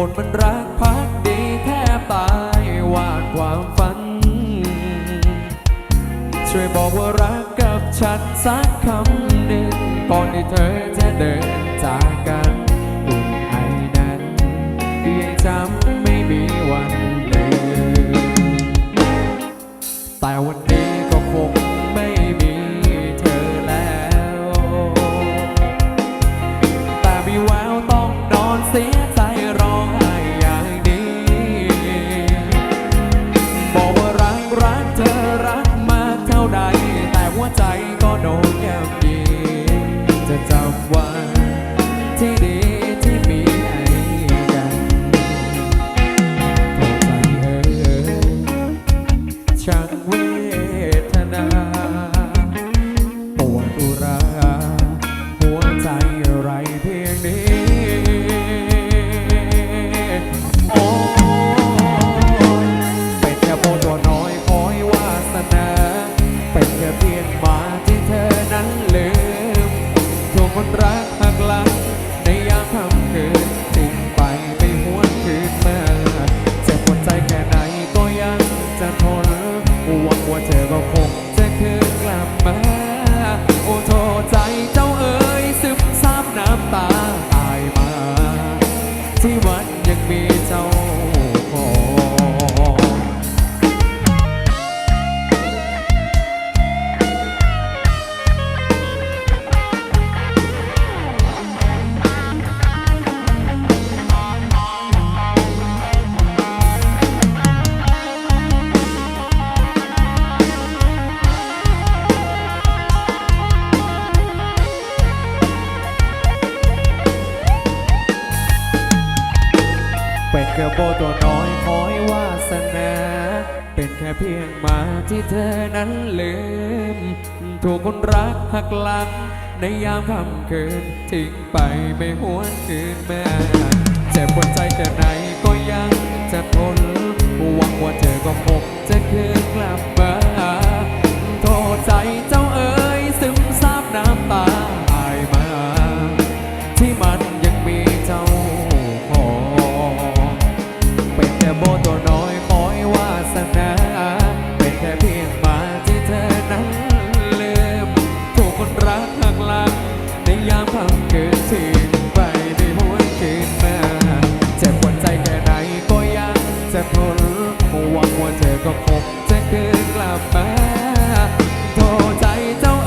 คนมันรักพักดีแทบตายวาดความฝัน ช่วยบอกว่ารักกับฉันสักคำหนึ่งก่อนที่เธอจะเดินจากกันอุ่นไอนั้นยังจำ ใจก็โดนแก้ว กระโบตัวน้อยคอยวาสนา เป็นแค่เพียงมาที่เธอนั้นลืม ถูกคนรักหักหลัง ในยามค่ำคืน ทิ้งไปไม่หวนคืนแม่เจ็บปวดใจแค่ไหนก็ยังจะทนหวังว่าเธอก็คงจะคืน ลับมาโทใจเจ้า